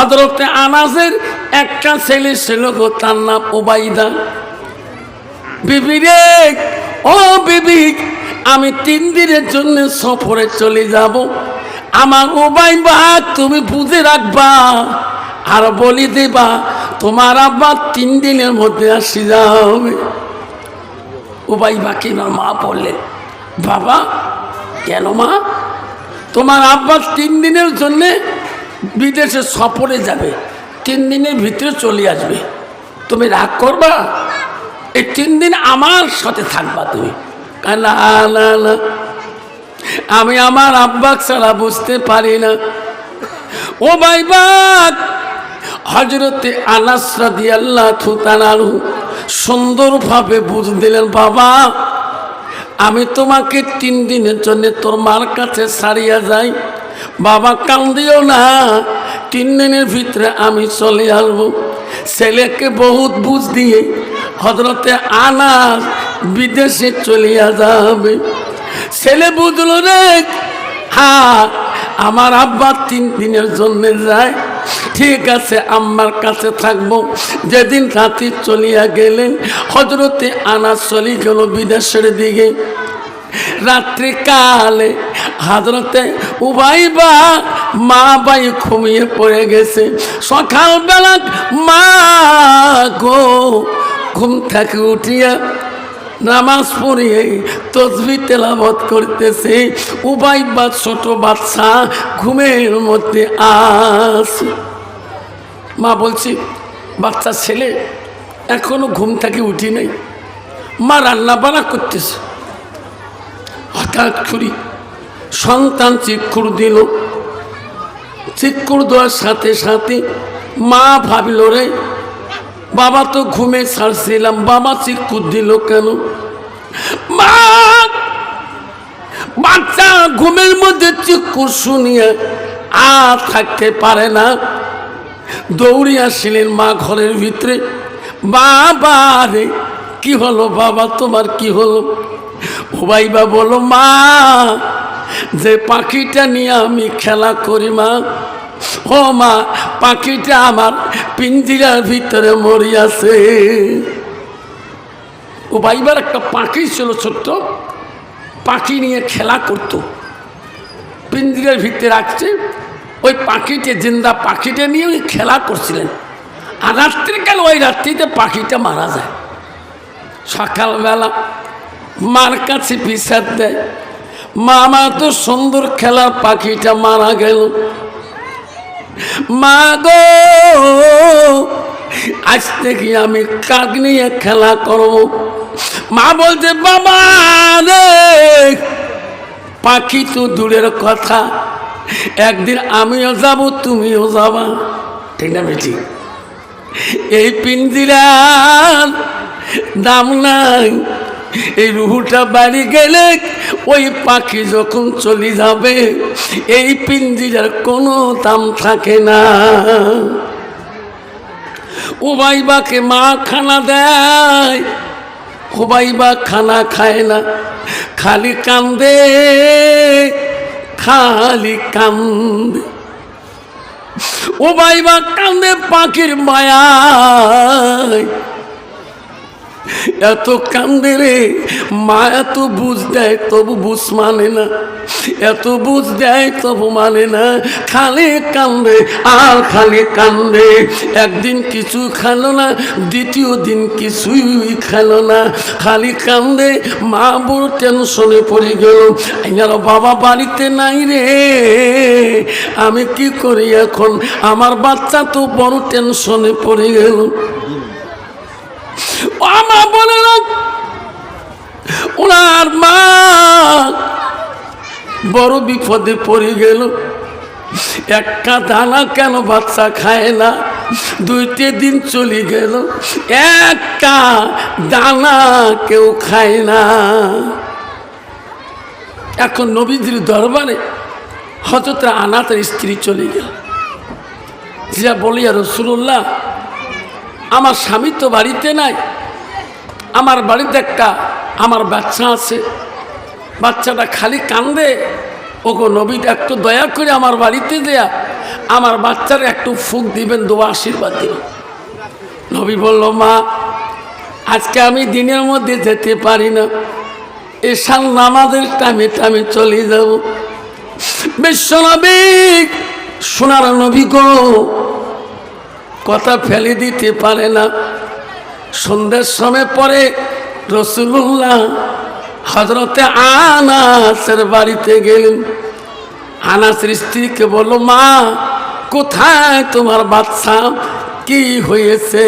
হজরতে আনাসের একটা ছেলে ছিল গো, তার নাম ওবাইদা বিবি রে, ও বিবি, আমি তিন দিনের জন্য সফরে চলে যাব। আমার ওবাই বা তুমি বুঝে রাখবা আর বলি দেবা, তোমার আব্বা তিন দিনের মধ্যে আসি যাবে ওবাই বাকি না মা বললেন বাবা, কেন মা? তোমার আব্বা তিন দিনের জন্যে বিদেশে সফরে যাবে, তিন দিনের ভিতরে চলে আসবে। তুমি রাগ করবা? এই তিন দিন আমার সাথে থাকবা তুমি। না না না। আমি আমার আব্বা ছাড়া বুঝতে পারি না। ও ভাই বাদ হজরতে আনাস রাদি আল্লাহ সুন্দরভাবে বুঝ দিলেন, বাবা আমি তোমাকে তিন দিনের জন্য তোর মার কাছে সারিয়া যাই। বাবা কান্দিও না। তিন দিনের ভিতরে আমি চলে আসব। ছেলেকে বহুত বুঝ দিয়ে হজরতে আনাস বিদেশে চলিয়া যাবে। ছেলে বুঝলো রে হ্যাঁ আমার আব্বা তিন দিনের জন্য যায়। ঠিক আছে, আম্মার কাছে থাকব। যেদিন রাতে চলিয়া গেলেন হজরতে আনা চলি গেল বিদেশের দিকে। রাত্রিকালে হাজরতে উবাই বা মা বাই ঘুমিয়ে পড়ে গেছে। সকালবেলা মা গো, ঘুম থেকে উঠিয়া নামাজ পড়িয়ে তসবি তেলাবত করতেছে। উবাই বা ছোট বাচ্চা ঘুমের মধ্যে আস মা বলছি, বাচ্চা ছেলে, এখনও ঘুম থেকে উঠি নাই। মা রান্না বান্না করতেছে। হঠাৎ করি সন্তান চিক্ষুর দিল। চিক্ষুর দেওয়ার সাথে সাথে মা ভাবিল রে বাবা তো ঘুমে ছাড়ছিলাম, বাবা চিক্ষুর দিল কেন? মা! বাচ্চা ঘুমের মধ্যে চিক্ষুর শুনিয়ে আর থাকতে পারে না। দৌড়ে আসছিলেন মা ঘরের ভিতরে। বাবা রে, কি হলো বাবা, তোমার কি হলো? ও ভাইবা বলো, মা, যে পাখিটা নিয়ে আমি খেলা করি, মা ও মা, পাখিটা আমার পিঞ্জিরার ভিতরে মরিয়াছে। ও বাইবার একটা পাখি ছিল ছোট্ট। পাখি নিয়ে খেলা করতো। পিঞ্জিরার ভিতরে রাখছে। ওই পাখিতে জিন্দা পাখিটা নিয়ে ওই খেলা করছিলেন। আর রাত্রিকাল ওই রাত্রিতে পাখিটা মারা যায়। সকালবেলা মার কাছে পিসার দেয়। মামা তো সুন্দর খেলার পাখিটা মারা গেল। মা গো আজ থেকে আমি কাক নিয়ে খেলা করব। মা বলছে, বাবা রে, পাখি তো দূরের কথা। একদিন আমিও যাব, তুমিও যাবা। ঠিক না বেটি? এই পিঞ্জিরার দাম নাই। এই রুহুটা বাড়ি গেলে ওই পাখি যখন চলে যাবে, এই পিঞ্জিরার কোনো দাম থাকে না। উবাইবাকে মা খানা দেয় হুবাইবা খানা খায় না, খালি কান্দে খালি কান্দে। উবাইবা কান্দে পাখির মায়ায় এত কান্দে রে। মা এত বুঝ দেয়, তবু বুঝ মানে না। এত বুঝ দেয়, তবু মানে না। খালি কান্দে, আর খালি কান্দে। একদিন কিছু খেলো না, দ্বিতীয় দিন কিছুই খেলো না। খালি কান্দে, মা বড় টেনশনে পড়ে গেল। আর বাবা বাড়িতে নাই রে। আমি কি করি এখন? আমার বাচ্চা তো বড় টেনশনে পড়ে গেল মা বলে না ওনার মা বড় বিপদে পড়ে গেল। একটা দানা কেন বাচ্চা খায় না? দুইটি দিন চলে গেল। একটা দানা কেউ খায় না। এখন নবীজির দরবারে হজরত আনাতের স্ত্রী চলে গেল। যা বলি আর রসুল্লাহ আমার স্বামী তো বাড়িতে নাই। আমার বাড়িতে একটা আমার বাচ্চা আছে। বাচ্চাটা খালি কান্দে। ওগো নবীটা একটু দয়া করে আমার বাড়িতে দেয়া। আমার বাচ্চার একটু ফুক দিবেন, দোয়া আশীর্বাদ দিবেন। নবী বলল, মা, আজকে আমি দিনের মধ্যে যেতে পারি না। এসাল নামাজের টাইমে টাইমে চলে যাব। বিশ্বনবী সোনার নবী গো, কথা ফেলে দিতে পারে না। সন্ধ্যের সময় পরে রসুল্লাহ হজরতে আনাসের বাড়িতে গেলেন। আনাসের স্ত্রীকে বলল, মা, কোথায় তোমার বাচ্চা? কি হয়েছে?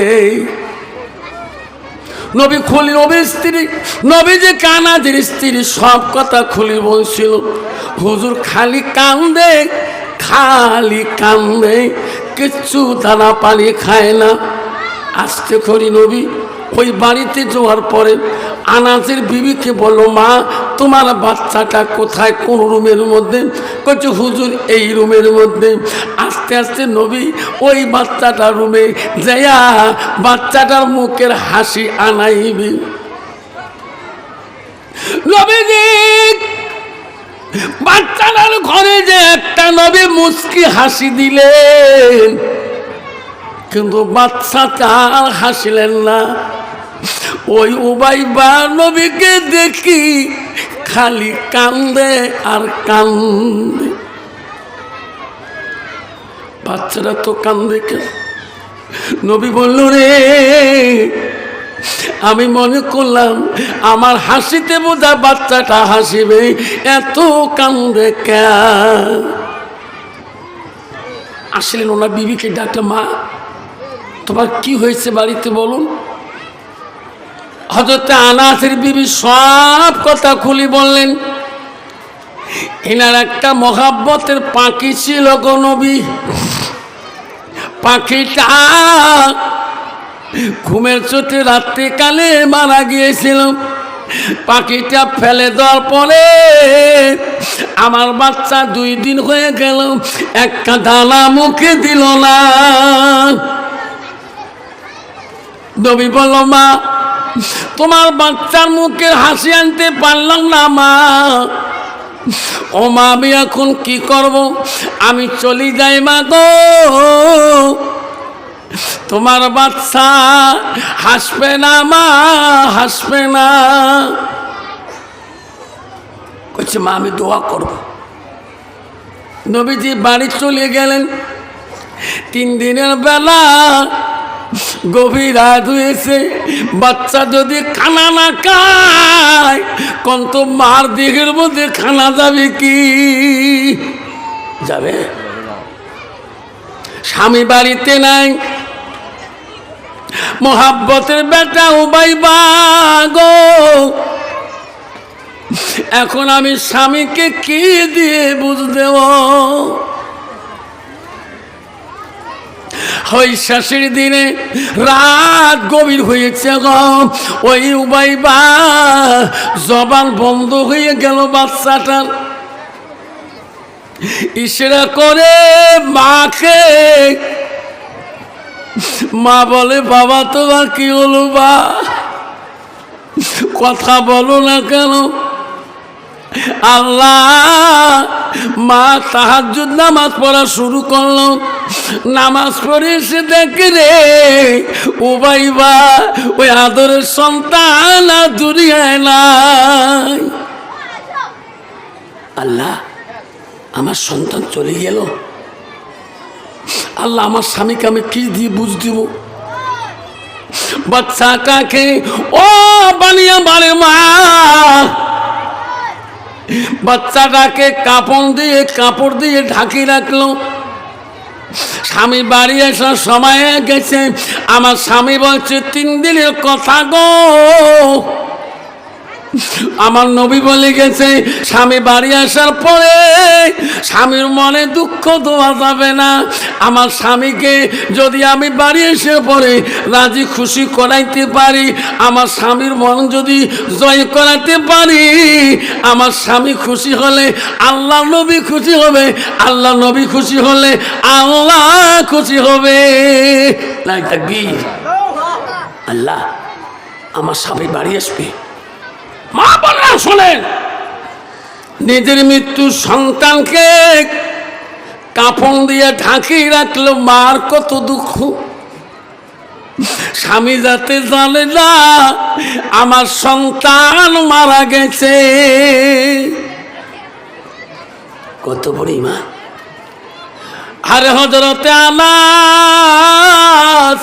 নবী খুলি নবীর স্ত্রী নবী যে কানাদের স্ত্রী সব কথা খুলি বলছিল। হুজুর খালি কান্দে খালি কান্দে, কিচ্ছু দানা পানি খায় না। আসতে করি নবী ওই বাড়িতে যাওয়ার পরে আনাজের বিবিকে বলল, মা, তোমার বাচ্চাটা কোথায়? কোন রুমের মধ্যে? কচ্ছে হুজুর, এই রুমের মধ্যে। আস্তে আস্তে নবী ওই বাচ্চাটা রুমে যাইয়া বাচ্চাটার মুখের হাসি আনাইবি। বাচ্চাটার ঘরে যে একটা নবী মুস্কি হাসি দিলেন, কিন্তু বাচ্চাটা আর হাসিলেন না। ওই উবাই বা নবীকে দেখি খালি কান্দে আর কান্দে। বাচ্চারা তো কান্দে কেন? নবী বলল, রে, আমি মনে করলাম আমার হাসিতে বোঝা বাচ্চাটা হাসিবে, এত কান্দে কেন? আসলেন ওনার বিবিকে ডাকলে মা, তোমার কি হয়েছে বাড়িতে বলুন? হজরতে আনাসের বিবি সব কথা খুলি বললেন এনার একটা মহাব্বতের পাখি ছিল গো পাখিটা ঘুমের চোটে রাত্রিকালে মারা গিয়েছিল। পাখিটা ফেলে দেওয়ার পরে আমার বাচ্চা দুই দিন হয়ে গেল, একটা দানা মুখে দিল না। নবী বলল, মা তোমার বাচ্চার মুখে হাসি আনতে পারলাম না, মা। ও মা, আমি এখন কি করব? আমি চলি যাই, মা গো। তোমার বাচ্চা হাসবে না, মা, হাসবে না। বলছে মা, আমি দোয়া করব। নবীজি বাড়ি চলে গেলেন। তিন দিনের বেলা গভীর রাত হয়েছে বাচ্চা যদি খানা না খায় কোন তো মার দিকের মধ্যে খানা যাবে কি? যাবে? স্বামী বাড়িতে নাই। মোহাব্বতের বেটা উবাই গো এখন আমি স্বামীকে কি দিয়ে বুঝ দেব? ওই শেষের দিনে রাত গভীর হয়েছে গো। ওই উবাইবা, জবান বন্ধ হয়ে গেল বাচ্চাটার। ইশরা করে মাকে, মা বলে, বাবা, তোমার কি হলো বা? কথা বলো না কেন? আল্লাহ মা তাহাজুদ নামাজ পড়া শুরু করল। নামাজ পড়ে এসে দেখে রে, ও ভাইবা, ওই আদরের সন্তান আল্লাহ, আমার সন্তান চলে গেল। আল্লাহ, আমার স্বামীকে আমি কি দিয়ে বুঝ দিব? বাচ্চাটাকে ও বানিয়া বারে মা। বাচ্চাটাকে কাপড় দিয়ে কাপড় দিয়ে ঢাকি রাখল। স্বামী বাড়ি আসার সময় গেছে। আমার স্বামী বলছে তিন দিনের কথা গো। আমার নবী বলে গেছে, স্বামী বাড়ি আসার পরে স্বামীর মনে দুঃখ দেওয়া যাবে না। আমার স্বামীকে যদি আমি বাড়ি এসে পরে রাজি খুশি করাইতে পারি, আমার স্বামীর মন যদি জয় করাতে পারি, আমার স্বামী খুশি হলে আল্লাহ নবী খুশি হবে আল্লাহ নবী খুশি হলে আল্লাহ খুশি হবে। আল্লাহ, আমার স্বামী বাড়ি আসবে মা বললাম শোনেন নিজের মৃত্যু সন্তানকে কাপড় দিয়ে ঢাকিয়ে রাখল, মার কত দুঃখ। স্বামী যাতে জানে না, আমার সন্তান মারা গেছে। কত পরিমাণ আরে হজরতে আনাস,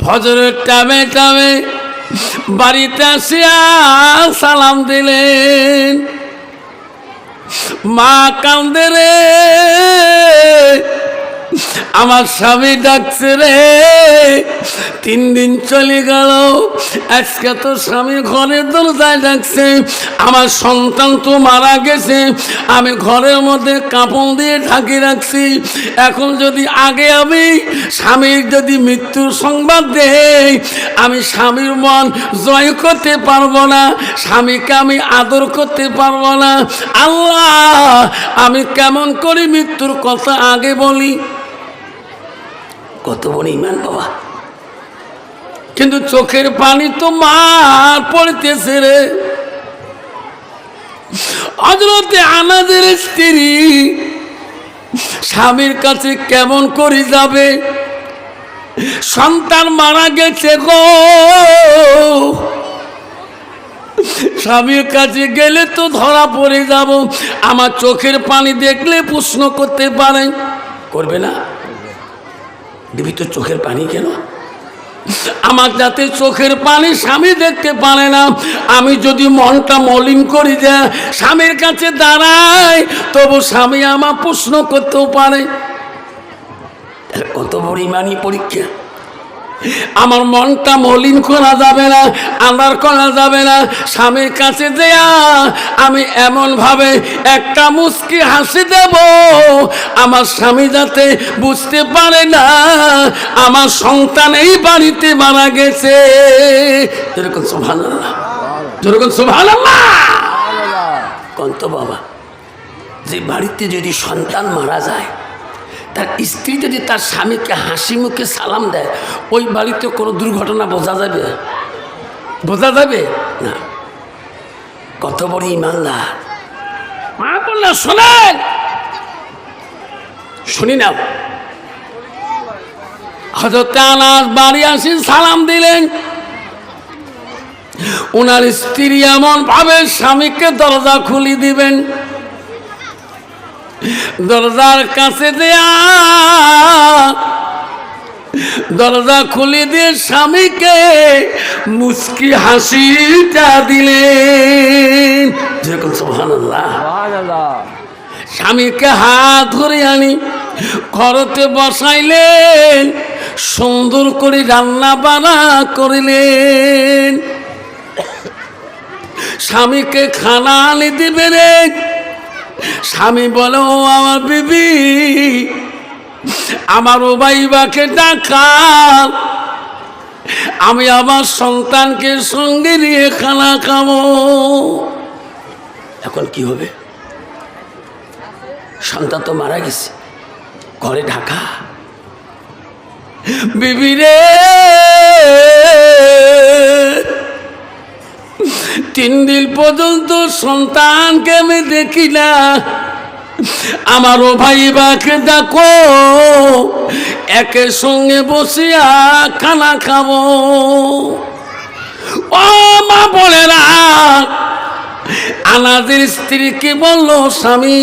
ফজরের টামে টামে বাড়িতে আসিয়া সালাম দিলেন। মা কান্দে রে। আমার স্বামী ডাকছে রে। তিন দিন চলে গেল। আজকে তো স্বামী ঘরের দরজায় ডাকছে। আমার সন্তান তো মারা গেছে। আমি ঘরের মধ্যে কাপড় দিয়ে ঢাকি রাখছি। এখন যদি আগে আমি স্বামীর যদি মৃত্যুর সংবাদ দেই, আমি স্বামীর মন জয় করতে পারব না। স্বামীকে আমি আদর করতে পারব না। আল্লাহ, আমি কেমন করে মৃত্যুর কথা আগে বলি? কত বড় ইমান বাবা। কিন্তু চোখের পানি তো মার পড়তেছে রে। হজরতে আনাদের স্ত্রী স্বামীর কাছে কেমন করে যাবে? সন্তান মারা গেছে গো। স্বামীর কাছে গেলে তো ধরা পড়ে যাব। আমার চোখের পানি দেখলে প্রশ্ন করতে পারে। করবে না। দিবি তো চোখের পানি কেন? আমার যাতে চোখের পানি স্বামী দেখতে পারে না, আমি যদি মনটা মলিন করি যে স্বামীর কাছে দাঁড়াই, তবু স্বামী আমার প্রশ্ন করতেও পারে। কত বড় পরীক্ষা? আমার মনটা মলিন করা যাবে না আন্দার করা যাবে না। স্বামীর কাছে দেয়া আমি এমন ভাবে একটা মুস্কি হাসি দেব। আমার স্বামী যাতে বুঝতে পারে না, আমার সন্তান এই বাড়িতে মারা গেছে। যেরকম সোভান যেরকম সোভান কন্ত বাবা, যে বাড়িতে যদি সন্তান মারা যায় তার স্ত্রী যদি তার স্বামীকে হাসি মুখে সালাম দেয়, ওই বাড়িতে কোনো দুর্ঘটনা বোঝা যাবে? বোঝা যাবে? না। কত বড় ইমানদার। মা বলল, শোনেন, শুনি না হজরত আনাস বাড়ি আসি, সালাম দিলেন। ওনার স্ত্রী এমন ভাবে স্বামীকে দরজা খুলি দিবেন। দরজার কাছে দেয়া দরজা খুলে দিয়ে স্বামীকে মুস্কি হাসিটা দিলেন। যেরকম স্বামীকে হাত ধরে আনি ঘরতে বসাইলেন সুন্দর করে রান্না বান্না করিলেন। স্বামীকে খানা আনি দিবেন স্বামী বলো, আমার বিবি, আমার ওবাইবাকে ডাকাল। আমি আমার সন্তানকে সঙ্গে নিয়ে খানা খাব। এখন কি হবে? সন্তান তো মারা গেছে, ঘরে ঢাকা। বিবি রে! তিন দিন পর্যন্ত সন্তানকে আমি দেখি না। আমারও ভাই বাকে দেখো একের সঙ্গে বসিয়া খানা খাব। ও মা বলে না আনাদের স্ত্রীকে বলল, স্বামী,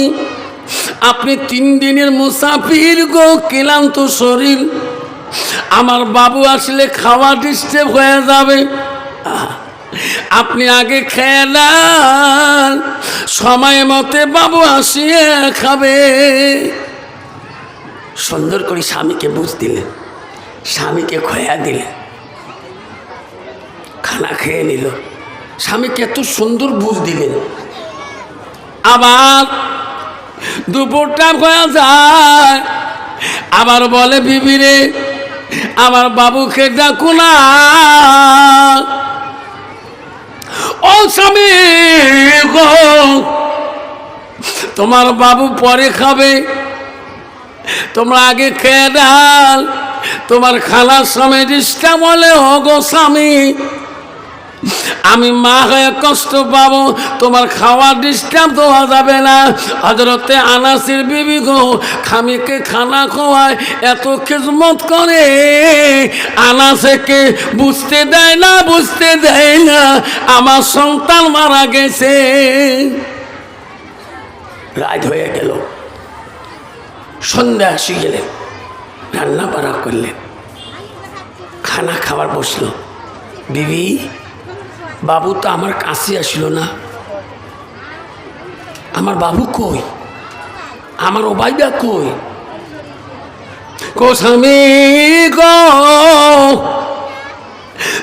আপনি তিন দিনের মুসাফির গো, ক্লান্ত শরীর। আমার বাবু আসলে খাওয়া ডিস্টার্ব হয়ে যাবে। আহ আপনি আগে খেয়ে সময় মতে বাবু আসিয়ে খাবে। সুন্দর করে স্বামীকে বুঝ দিলেন। স্বামীকে খয়া দিলেন খানা খেয়ে নিল। স্বামীকে এত সুন্দর বুঝ দিলেন। আবার দুপুরটা হয়ে যায়। আবার বলে বিবিরে আমার বাবুকে ডাকু না। ও স্বামী গো তোমার বাবু পরে খাবে। তোমরা আগে খেয়ে ডাল তোমার খালার স্বামী ডিস্টার্ব বলে হগো স্বামী। আমি মা হয়ে কষ্ট পাবো, তোমার খাওয়া ডিস্টার্ব দেওয়া যাবে না। হজরতে আনাসির বিবি গো, খামিকে খানা খাওয়ায় এত খেজমত করে। আনাসেকে বুঝতে দেয় না, বুঝতে দেয় না, আমার সন্তান মারা গেছে। রাত হয়ে গেল। সন্ধ্যা আসি গেলেন রান্না বাড়া করলেন। খানা খাবার বসল। বিবি বাবু তো আমার কাছে আসলো না। আমার বাবু কই? আমার ওবাইদা কই? কো স্বামী গো,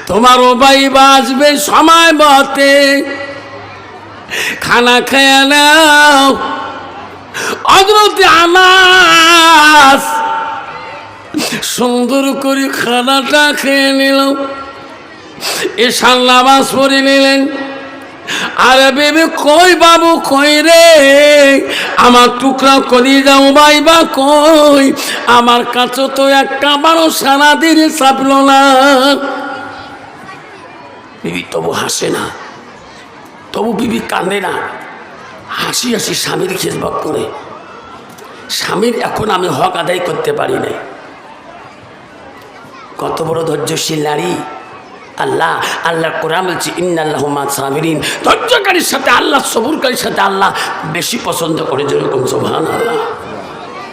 তোমার ওবাই বাজবে সময় বতে খানা খেয়ে নাও, অগ্রতি আনাস। সুন্দর করে খানাটা খেয়ে নিল এসার নামাজ পড়ে নিলেন। আরে বেবি, কই বাবু, কই রে? আমার টুকরা করি যাও বাইবা কই? আমার কাছে তো একটা বারো সারা দিন চাপলো না। বিবি, তবু হাসে না। তবু বিবি কান্দে না। হাসি হাসি স্বামীর খেসবাক করে। স্বামীর এখন আমি হক আদায় করতে পারি নাই। কত বড় ধৈর্যশীল নারী। আল্লাহ আল্লাহ কোরআন বলছে, ইন্নাল্লাহ সাবিরিন। ধৈর্যকারীর সাথে আল্লাহ, সবুরকারীর সাথে আল্লাহ বেশি পছন্দ করে যেরকম সোভান আল্লাহ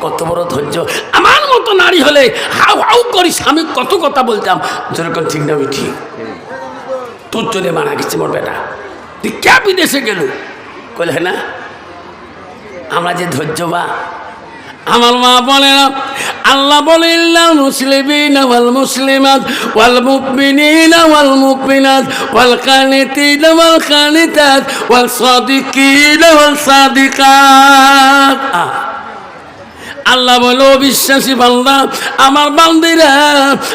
কত বড় ধৈর্য। আমার মতো নারী হলে হাউ হাউ করি স্বামী, কত কথা বলতাম। যেরকম ঠিক না, আমি ঠিক। তোর জন্য মারা গেছে মোর বেটা। তুই কে বিদেশে গেল? কলে না? আমরা যে ধৈর্যবা আমার মা বলে না আল্লাহ বলে মুসলিমিন ওয়াল মুসলিমাত ওয়াল মুকমিনিন ওয়াল মুকমিনাত ওয়াল কানিতিন ওয়াল কানিতাত ওয়াল সাদিকিন ওয়াল সাদিকাত। আল্লাহ বলো বিশ্বাসী বান্দা, আমার বান্দিরা,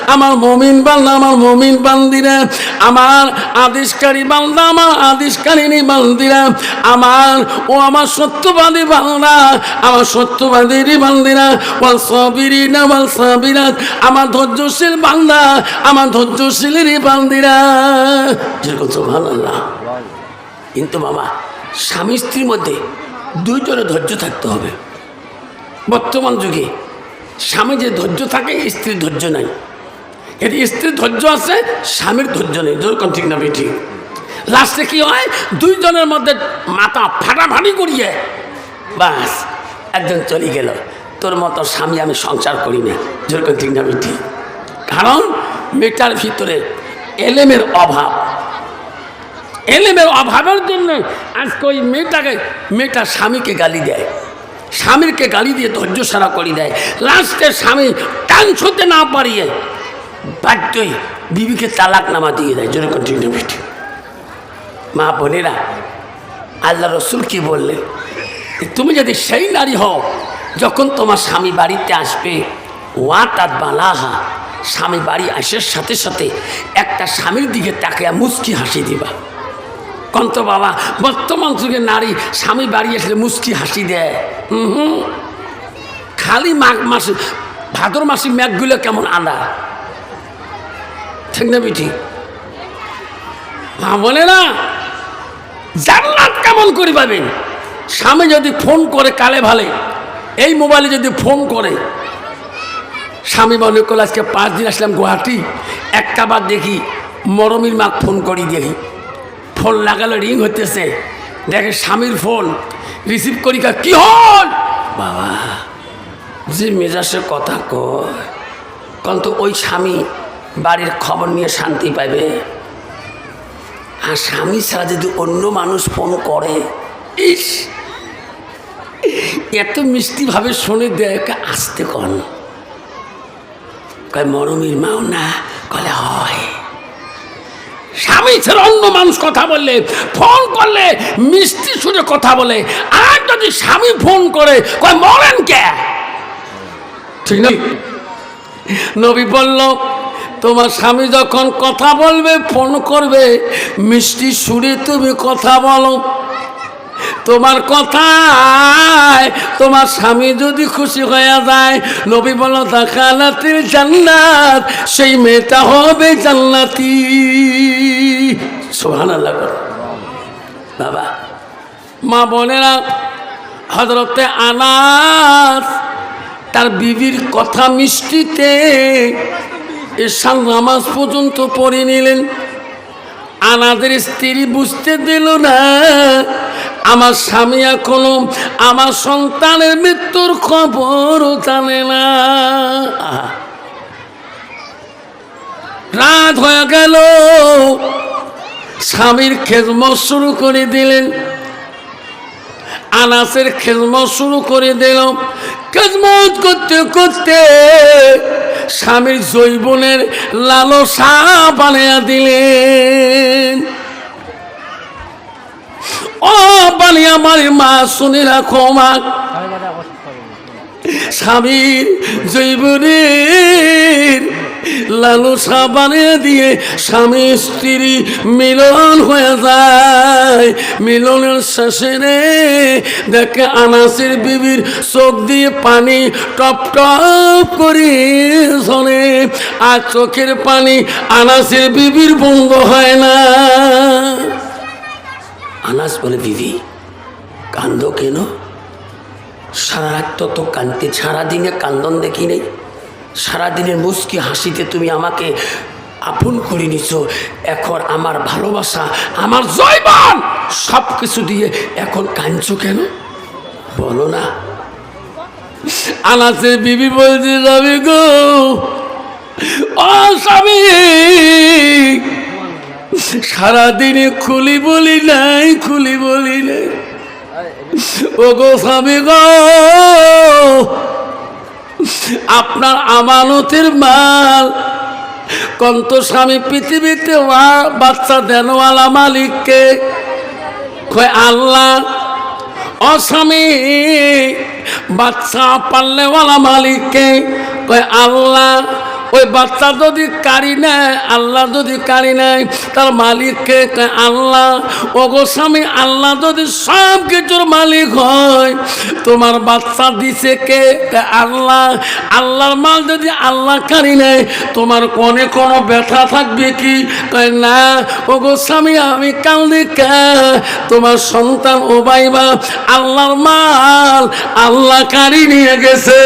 আমার মমিন বান্দা, আমার মমিন বান্দিরা, আমার আদেশকারী বান্দা, আমার আদেশকারিনী বান্দিরা, আমার, ও আমার সত্যবাদী বান্দা, আমার সত্যবাদীরই বান্দিরা, ওয়াল সবিরি না ওয়াল সাবিরাত, আমার ধৈর্যশীল বান্দা, আমার ধৈর্যশীলেরই বান্দিরা। যেরকম সুবহানাল্লাহ। কিন্তু বাবা, স্বামী স্ত্রীর মধ্যে দুইজনের ধৈর্য থাকতে হবে। বর্তমান যুগে স্বামী যে ধৈর্য থাকে, স্ত্রীর ধৈর্য নাই। এর স্ত্রীর ধৈর্য আছে, স্বামীর ধৈর্য নেই। যেরকম ঠিক না ঠিক লাস্টে কি হয়? দুইজনের মধ্যে মাথা ফাটাফাটি করিয়ে বাস, একজন চলে গেল। তোর মতো স্বামী আমি সংসার করি না যেরকম ঠিক না ঠিক কারণ মেয়েটার ভিতরে এলেমের অভাব। এলেমের অভাবের জন্য আজকে ওই মেয়েটাকে, মেয়েটার স্বামীকে গালি দেয়। স্বামীরকে গালি দিয়ে ধৈর্য সারা করে দেয়। লাস্টে স্বামী টান ছুতে না পারিয়ে বাধ্যই বিবিকে তালাক নামা দিয়ে। দেয় না ঠিক মা বোনেরা, আল্লাহ রসুল কি বললে তুমি যদি সেই নারী হও, যখন তোমার স্বামী বাড়িতে আসবে ওয়াটাত বালাহা, স্বামী বাড়ি আসার সাথে সাথে একটা স্বামীর দিকে তাকে মুচকি হাসি দিবা। কন্ত বাবা, বর্তমান যুগে নারী স্বামী বাড়ি আসলে মুচকি হাসি দেয়। খালি মাঘ মাসে, ভাদর মাসে ম্যাঘগুলো কেমন আদা ঠিক না বিঠি? মা বলে না, জান্নাত কেমন করে পাবেন স্বামী যদি ফোন করে কালে ভালে, এই মোবাইলে যদি ফোন করে, স্বামী মনে করল আজকে পাঁচ দিন আসলাম গুয়াহাটি, একটা বার দেখি মরমির মাক ফোন করি দেখি। ফোন লাগালো রিং হতেছে দেখে স্বামীর ফোন রিসিভ করি কা, কি হল? বাবা যে মেজাজের কথা কয় কারণ তো ওই স্বামী বাড়ির খবর নিয়ে শান্তি পাবে আর স্বামী ছাড়া যদি অন্য মানুষ ফোন করে ইস এত মিষ্টিভাবে শুনে দেয় আসতে কন? কয় মরমির মাও না? কলে হয়। স্বামী ছাড়া অন্য মানুষ কথা বললে, ফোন করলে মিষ্টি সুরে কথা বলে, আর যদি স্বামী ফোন করে, কয়, মরেন কে? ঠিক না? নবী বলল, তোমার স্বামী যখন কথা বলবে, ফোন করবে, মিষ্টি সুরে তুমি কথা বলো। তোমার কথায় তোমার স্বামী যদি খুশি হয়ে যায়, নবী বলো দেখালাতির জান্নাত, সেই মেয়েটা হবে জান্নাতি। সোহান আল্লাহ করো। বাবা, মা বোনেরা হজরতে আনাস, তার বিবির কথা মিষ্টিতে এসান নামাজ পর্যন্ত পড়ে নিলেন। আনাদের স্ত্রী বুঝতে দিল না, আমার স্বামী এখনও আমার সন্তানের মৃত্যুর খবরও জানে না। রাত হয়ে গেল। স্বামীর খেজমত শুরু করে দিলেন। আনাসের খেজমত শুরু করে দিল। খেজমত করতে করতে স্বামীর জৈবনের লালসা বানিয়ে দিলেন। ও বানিয়ে আমার মা, শুনে রাখো মা। স্বামীর জৈবনের লালসা বানিয়ে দিয়ে স্বামী স্ত্রী মিলন হয়ে যায়। মিলনের শেষে রে দেখে আনাসের বিবির চোখ দিয়ে পানি টপ টপ করে ঝরে আর চোখের পানি আনাসের বিবির বন্ধ হয় না। আনাস বলে, বিবি, কান্দ কেন? সারা রাত তো কানতে সারাদিনে কান্দন দেখি নেই। সারাদিনের মুস্কি হাসিতে তুমি আমাকে আপন করে নিছ। এখন আমার ভালোবাসা, আমার জয়বান! সব কিছু দিয়ে এখন কাঁদছো কেন? বলো না। আনাসে বিবি বলছে যাবে গো স্বামী, সারাদিনে খুলি বলি নাই, খুলি বলি নাই। ও গো স্বামী গো আপনার আমানতের মাল। কন্ত স্বামী পৃথিবীতে বাচ্চা দেনওয়ালা মালিককে কয়, আল্লাহ, অস্বামী, বাচ্চা পাল্লেওয়ালা মালিককে কয়, আল্লাহ ওই বাচ্চা যদি কারি নেয়, আল্লাহ যদি কারি নেয়, তার মালিককে আল্লাহ। ও গো স্বামী, আল্লাহ যদি সব কিছুর মালিক হয়, তোমার বাচ্চা দিছে কে? আল্লাহ। আল্লাহর মাল যদি আল্লাহ কারি নেয়, তোমার কোনে কোনো ব্যথা থাকবে কি? না। ও গো স্বামী, আমি কাল কে? তোমার সন্তান ও বাইবা আল্লাহর মাল আল্লাহ কারি নিয়ে গেছে।